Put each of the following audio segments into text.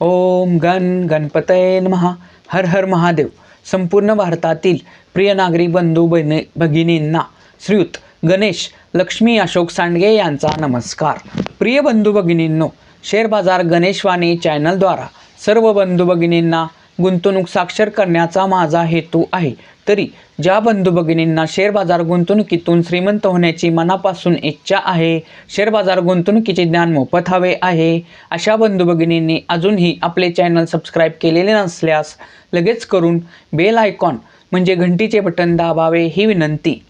ओम गण गणपतये महा हर हर महादेव. संपूर्ण भारतातील प्रिय नागरी बंधू बहिणी भगिनींना श्रीयुत गणेश लक्ष्मी अशोक सांडगे यांचा नमस्कार. प्रिय बंधू भगिनींनो शेअर बाजार गणेशवाणी चॅनलद्वारा सर्व बंधू भगिनींना गुंतवणूक साक्षर करण्याचा माझा हेतू आहे. तरी ज्या बंधू भगिनींना शेअर बाजार गुंतवणुकीतून श्रीमंत होण्याची मनापासून इच्छा आहे शेअर बाजार गुंतवणुकीचे ज्ञान मोफत हवे आहे अशा बंधू भगिनींनी अजूनही आपले चॅनल सबस्क्राईब केलेले नसल्यास लगेच करून बेल आयकॉन म्हणजे घंटीचे बटन दाबावे ही विनंती.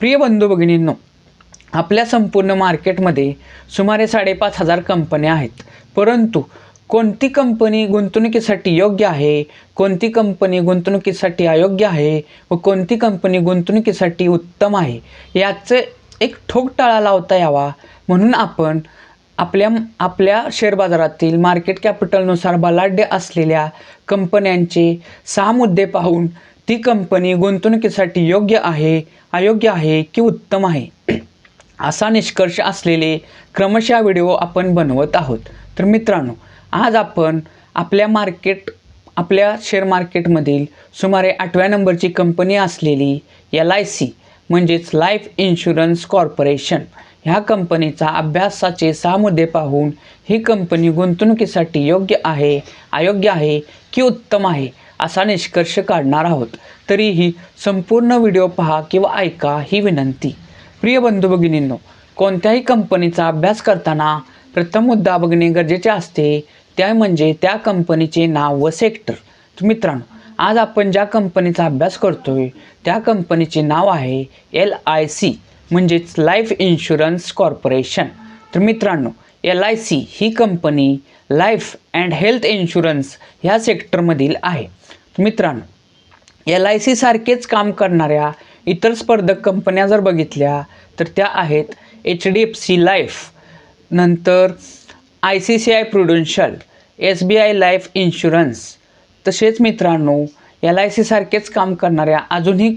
प्रिय बंधू भगिनींनो आपल्या संपूर्ण मार्केटमध्ये सुमारे साडेपाच हजार कंपन्या आहेत. परंतु कोणती कंपनी गुंतवणुकीसाठी योग्य आहे? कोणती कंपनी गुंतवणुकीसाठी अयोग्य आहे? व कोणती कंपनी गुंतवणुकीसाठी उत्तम आहे? याचं एक ठोकटाळा लावता यावा. म्हणून आपण आपल्या आपल्या शेअर बाजारातील मार्केट कॅपिटलनुसार बलाढ्य असलेल्या कंपन्यांचे सहा मुद्दे पाहून ती कंपनी गुंतवणुकीसाठी योग्य आहे अयोग्य आहे की उत्तम आहे? असा निष्कर्ष असलेले क्रमशः व्हिडिओ आपण बनवत आहोत. तर मित्रांनो आज आपण आपल्या मार्केट आपल्या शेअर मार्केटमधील सुमारे आठव्या नंबरची कंपनी असलेली एल आय सी म्हणजेच लाईफ इन्शुरन्स कॉर्पोरेशन ह्या कंपनीचा अभ्यासाचे सहा मुद्दे पाहून ही कंपनी गुंतवणुकीसाठी योग्य आहे अयोग्य आहे की उत्तम आहे असा निष्कर्ष काढणार आहोत. तरीही संपूर्ण व्हिडिओ पहा किंवा ऐका ही विनंती. प्रिय बंधू भगिनींनो कोणत्याही कंपनीचा अभ्यास करताना प्रथम मुद्दा बघणे गरजेचे असते त्या म्हणजे त्या कंपनीचे नाव व सेक्टर मित्रांनो आज आपण ज्या कंपनीचा अभ्यास करतोय त्या कंपनीचे नाव आहे एल आय सी म्हणजेच लाईफ इन्शुरन्स कॉर्पोरेशन तर मित्रांनो L I C he company life and health insurance ह्या सेक्टरमधील आहे. मित्रांनो एल आय सी सारखेच काम करणाऱ्या इतर स्पर्धक कंपन्या जर बघितल्या तर त्या आहेत H D F C life नंतर I C C I prudential S B I life insurance तसेच मित्रांनो एल आय सीसारखेच काम करणाऱ्या अजूनही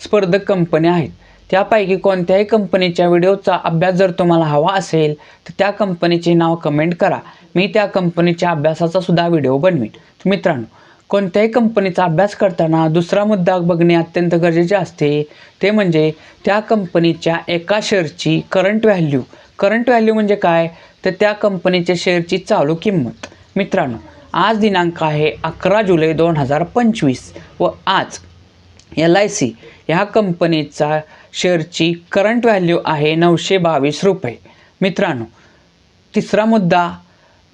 स्पर्धक कंपन्या आहेत. त्यापैकी कोणत्याही कंपनीच्या व्हिडिओचा अभ्यास जर तुम्हाला हवा असेल तर त्या कंपनीचे नाव कमेंट करा. मी त्या कंपनीच्या अभ्यासाचा सुद्धा व्हिडिओ बनवीन. मित्रांनो कोणत्याही कंपनीचा अभ्यास करताना दुसरा मुद्दा बघणे अत्यंत गरजेचे असते. ते म्हणजे त्या कंपनीच्या एका शेअरची करंट व्हॅल्यू करंट व्हॅल्यू म्हणजे काय? तर त्या कंपनीच्या शेअरची चालू किंमत. मित्रांनो आज दिनांक आहे अकरा जुलै दोन हजार पंचवीस व आज एल आय सी ह्या कंपनीचा शेअरची करंट व्हॅल्यू आहे नऊशे बावीस रुपये. मित्रांनो तिसरा मुद्दा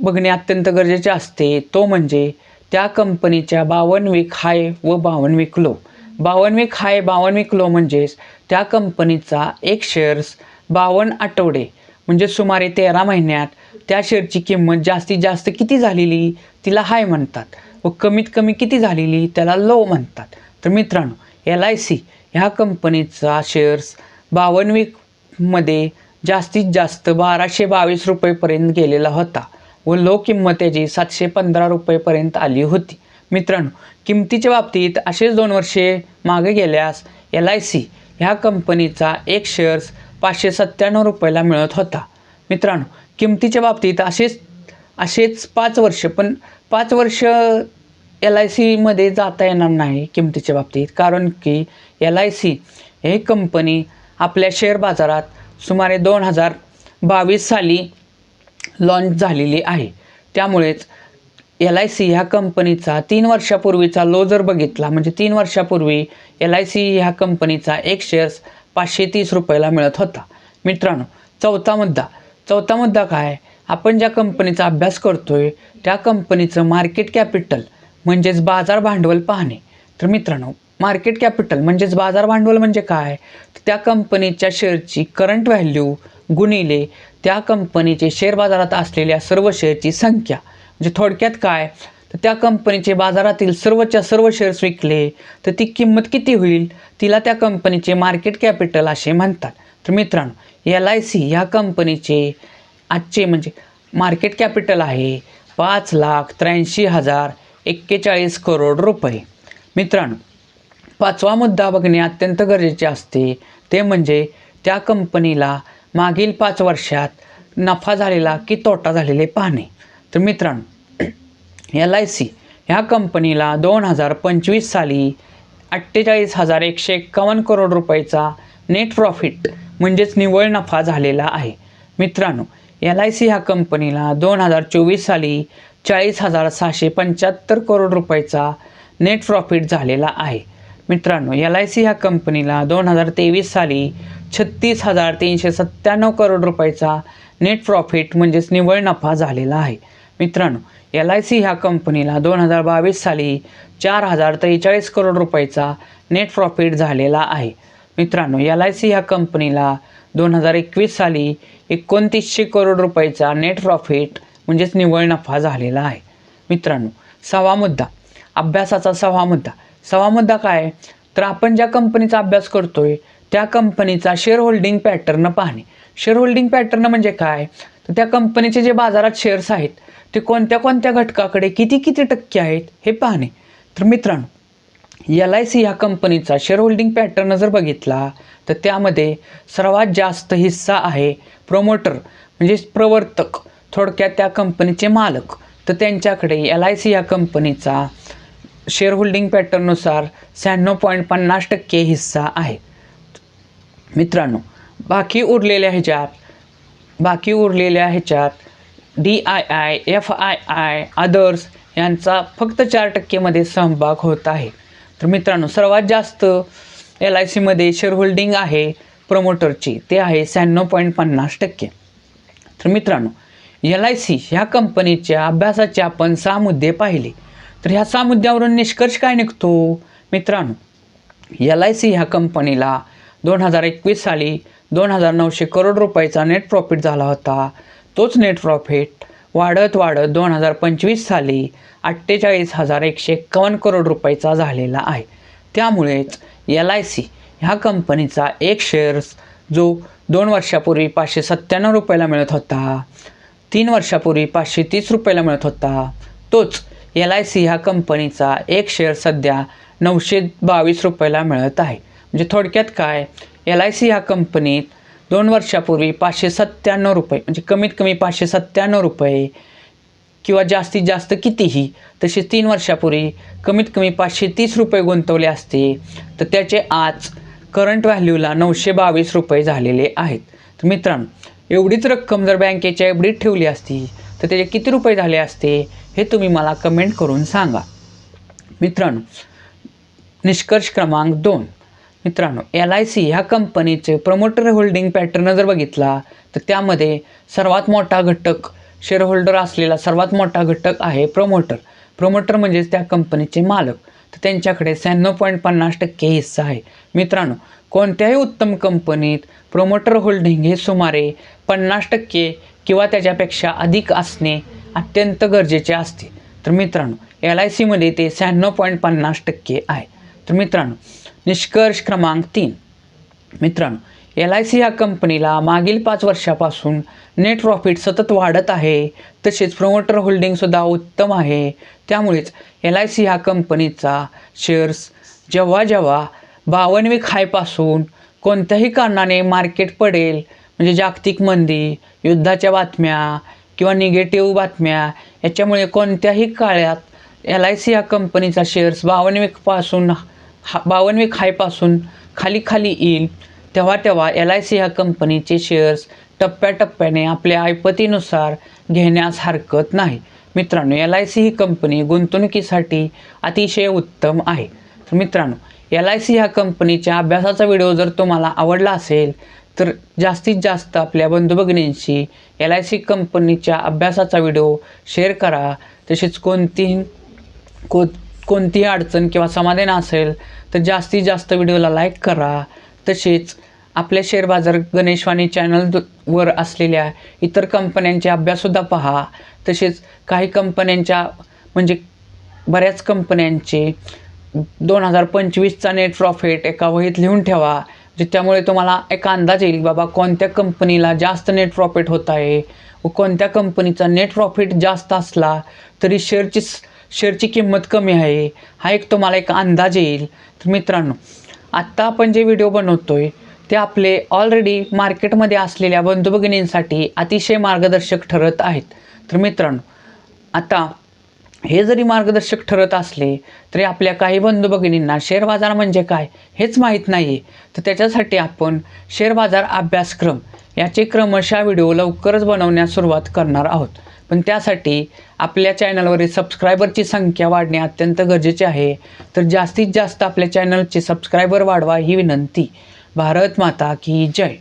बघणे अत्यंत गरजेचे असते तो म्हणजे त्या कंपनीच्या बावन्न वीक हाय व बावन्न वीक लो. बावन्न वीक हाय बावन्न वीक लो म्हणजेच त्या कंपनीचा एक शेअर्स बावन्न आठवडे म्हणजे सुमारे तेरा महिन्यात त्या शेअरची किंमत जास्तीत जास्त किती झालेली तिला हाय म्हणतात. व कमीत कमी किती झालेली त्याला लो म्हणतात. तर मित्रांनो एल आय सी ह्या कंपनीचा शेअर्स बावन्न वीकमध्ये जास्तीत जास्त बाराशे बावीस रुपयेपर्यंत गेलेला होता. व लो किंमत त्याची सातशे पंधरा रुपयेपर्यंत आली होती. मित्रांनो किमतीच्या बाबतीत असेच दोन वर्षे मागे गेल्यास एल आय सी ह्या कंपनीचा एक शेअर्स पाचशे सत्त्याण्णव रुपयाला मिळत होता. मित्रांनो किमतीच्या बाबतीत असेच असेच पाच वर्ष पण पाच वर्ष एल आय सीमध्ये जाता येणार नाही किमतीच्या बाबतीत. कारण की एल आय सी हे कंपनी आपल्या शेअर बाजारात सुमारे दोन हजार बावीस साली लॉन्च झालेली आहे. त्यामुळेच एल आय सी ह्या कंपनीचा तीन वर्षापूर्वीचा लो जर बघितला म्हणजे तीन वर्षापूर्वी एल आय सी ह्या कंपनीचा एक शेअर्स पाचशे तीस रुपयाला मिळत होता. मित्रांनो चौथा मुद्दा. चौथा मुद्दा काय? आपण ज्या कंपनीचा अभ्यास करतोय त्या कंपनीचं मार्केट कॅपिटल म्हणजेच बाजार भांडवल पाहणे. तर मित्रांनो मार्केट कॅपिटल म्हणजेच बाजार भांडवल म्हणजे काय? त्या कंपनीच्या शेअरची करंट व्हॅल्यू गुणिले त्या कंपनीचे शेअर बाजारात असलेल्या सर्व शेअरची संख्या. म्हणजे थोडक्यात काय? तर त्या कंपनीचे बाजारातील सर्वच्या सर्व शेअर्स विकले तर ती किंमत किती होईल तिला त्या कंपनीचे मार्केट कॅपिटल असे म्हणतात. तर मित्रांनो एल आय सी ह्या कंपनीचे आजचे म्हणजे मार्केट कॅपिटल आहे पाच लाख त्र्याऐंशी हजार एक्केचाळीस करोड रुपये. मित्रांनो पाचवा मुद्दा बघणे अत्यंत गरजेचे असते ते म्हणजे त्या कंपनीला मागील पाच वर्षात नफा झालेला की तोटा झालेले पाहणे. तर मित्रांनो एल आय सी ह्या कंपनीला दोन हजार पंचवीस साली अठ्ठेचाळीस हजार एकशे एक्कावन्न करोड रुपयाचा नेट प्रॉफिट म्हणजेच निव्वळ नफा झालेला आहे. मित्रांनो एल आय सी ह्या कंपनीला दोन हजार चोवीस साली चाळीस हजार सहाशे पंच्याहत्तर करोड रुपयाचा नेट प्रॉफिट झालेला आहे. मित्रांनो एल आय सी ह्या कंपनीला दोन हजार तेवीस साली छत्तीस हजार तीनशे सत्त्याण्णव करोड रुपयाचा नेट प्रॉफिट म्हणजेच निव्वळ नफा झालेला आहे. मित्रांनो एल आय सी ह्या कंपनीला दोन हजार बावीस साली चार हजार त्रेचाळीस करोड रुपयाचा नेट प्रॉफिट झालेला आहे. मित्रांनो एल आय सी ह्या कंपनीला दोन हजार एकवीस साली एकोणतीसशे करोड रुपयाचा नेट प्रॉफिट म्हणजेच निव्वळ नफा झालेला आहे. मित्रांनो सहावा मुद्दा अभ्यासाचा सहावा मुद्दा. सहावा मुद्दा काय? तर आपण ज्या कंपनीचा अभ्यास करतोय त्या कंपनीचा शेअर होल्डिंग पॅटर्न पाहणे. शेअर होल्डिंग पॅटर्न म्हणजे काय? तर त्या कंपनीचे जे बाजारात शेअर्स आहेत ते कोणत्या कोणत्या घटकाकडे किती किती टक्के आहेत हे पाहणे. तर मित्रांनो एल आय सी ह्या कंपनीचा शेअर होल्डिंग पॅटर्न जर बघितला तर त्यामध्ये सर्वात जास्त हिस्सा आहे प्रोमोटर म्हणजे प्रवर्तक थोडक्यात त्या कंपनीचे मालक. तर त्यांच्याकडे एल आय सी ह्या कंपनीचा शेअर होल्डिंग पॅटर्ननुसार शहाण्णव पॉईंट पन्नास टक्के हिस्सा आहे. मित्रांनो बाकी उरलेल्या ह्याच्यात बाकी उरलेल्या ह्याच्यात D I I F I I others यांचा फक्त चार टक्केमध्ये सहभाग होत आहे. तर मित्रांनो सर्वात जास्त एल आय सीमध्ये शेअर होल्डिंग आहे प्रमोटरची ते आहे शहाण्णव पॉईंट पन्नास टक्के. तर मित्रांनो एल आय सी ह्या कंपनीच्या अभ्यासाचे आपण सहा मुद्दे पाहिले. तर ह्या सहा मुद्द्यावरून निष्कर्ष काय निघतो? मित्रांनो एल आय सी ह्या कंपनीला दोन हजार एकवीस साली दोन हजार नऊशे करोड रुपयाचा नेट प्रॉफिट झाला होता. तोच नेट प्रॉफिट वाढत वाढत दोन हजार पंचवीस साली अठ्ठेचाळीस हजार एकशे एक्कावन्न करोड रुपयाचा झालेला आहे. त्यामुळेच एल आय सी ह्या कंपनीचा एक शेअर्स जो दोन वर्षापूर्वी पाचशे सत्त्याण्णव रुपयाला मिळत होता तीन वर्षापूर्वी पाचशे तीस रुपयाला मिळत होता. तोच एल आय सी ह्या कंपनीचा एक शेअर सध्या नऊशे बावीस रुपयाला मिळत आहे. म्हणजे थोडक्यात काय? एल आय सी ह्या कंपनीत दोन वर्षापूर्वी पाचशे सत्त्याण्णव रुपये म्हणजे कमीत कमी पाचशे सत्त्याण्णव रुपये किंवा जास्तीत जास्त कितीही तसे तीन वर्षापूर्वी कमीत कमी पाचशे तीस रुपये गुंतवले असते. तर त्याचे आज करंट व्हॅल्यूला नऊशे बावीस रुपये झालेले आहेत. तर मित्रांनो एवढीच रक्कम जर बँकेच्या एवढीच ठेवली असती तर त्याचे किती रुपये झाले असते हे तुम्ही मला कमेंट करून सांगा. मित्रांनो निष्कर्ष क्रमांक दोन. मित्रांनो एल आय सी ह्या कंपनीचे प्रमोटर होल्डिंग पॅटर्न जर बघितला तर त्यामध्ये सर्वात मोठा घटक शेअर होल्डर असलेला सर्वात मोठा घटक आहे प्रमोटर प्रमोटर म्हणजेच त्या कंपनीचे मालक. तर त्यांच्याकडे शहाण्णव पॉईंट पन्नास टक्के हिस्सा आहे. मित्रांनो कोणत्याही उत्तम कंपनीत प्रमोटर होल्डिंग हे सुमारे पन्नास टक्के किंवा त्याच्यापेक्षा अधिक असणे अत्यंत गरजेचे असते. तर मित्रांनो एल आय सीमध्ये ते शहाण्णव पॉईंट पन्नास टक्के आहे. तर मित्रांनो निष्कर्ष क्रमांक तीन. मित्रांनो एल आय सी ह्या कंपनीला मागील पाच वर्षापासून नेट प्रॉफिट सतत वाढत आहे. तसेच प्रमोटर होल्डिंगसुद्धा उत्तम आहे. त्यामुळेच एल आय सी ह्या कंपनीचा शेअर्स जेव्हा जेव्हा बावनविक हायपासून कोणत्याही कारणाने मार्केट पडेल म्हणजे जागतिक मंदी युद्धाच्या बातम्या किंवा निगेटिव्ह बातम्या याच्यामुळे कोणत्याही काळात एल आय सी ह्या कंपनीचा शेअर्स बावनविकपासून हा बावनवे हायपासून खाली खाली येईल. तेव्हा तेव्हा एल आय सी ह्या कंपनीचे शेअर्स टप्प्याटप्प्याने आपल्या ऐपतीनुसार घेण्यास हरकत नाही. मित्रांनो एल आय सी ही कंपनी गुंतवणुकीसाठी अतिशय उत्तम आहे. तर मित्रांनो एल आय सी ह्या कंपनीच्या अभ्यासाचा व्हिडिओ जर तुम्हाला आवडला असेल तर जास्तीत जास्त आपल्या बंधुभगिनींशी एल आय सी कंपनीच्या अभ्यासाचा व्हिडिओ शेअर करा. तसेच कोणतीही को कोणतीही अडचण किंवा समाधान असेल तर जास्तीत जास्त व्हिडिओला लाईक करा. तसेच आपल्या शेअर बाजार गणेशवाणी चॅनल वर असलेल्या इतर कंपन्यांचे अभ्याससुद्धा पहा. तसेच काही कंपन्यांच्या म्हणजे बऱ्याच कंपन्यांचे दोन हजार पंचवीसचा नेट प्रॉफिट एका वहीत लिहून ठेवा जे त्यामुळे तुम्हाला एक अंदाज येईल बाबा कोणत्या कंपनीला जास्त नेट प्रॉफिट होत आहे. व कोणत्या कंपनीचा नेट प्रॉफिट जास्त असला तरी शेअरची शेअरची किंमत कमी आहे. हा एक तुम्हाला एक अंदाज येईल. तर मित्रांनो आत्ता आपण जे व्हिडिओ बनवतो आहे ते आपले ऑलरेडी मार्केटमध्ये असलेल्या बंधुभगिनींसाठी अतिशय मार्गदर्शक ठरत आहेत. तर मित्रांनो आता हे जरी मार्गदर्शक ठरत असले तरी आपल्या काही बंधू भगिनींना शेअर बाजार म्हणजे काय हेच माहीत नाही आहे तर त्याच्यासाठी आपण शेअर बाजार अभ्यासक्रम याचे क्रमशः व्हिडिओ लवकरच बनवण्यास सुरुवात करणार आहोत. पण त्यासाठी आपल्या चॅनलवरील सबस्क्रायबरची संख्या वाढणे अत्यंत गरजेचे आहे. तर जास्तीत जास्त आपल्या चॅनलचे सबस्क्रायबर वाढवा ही विनंती. भारत माता की जय.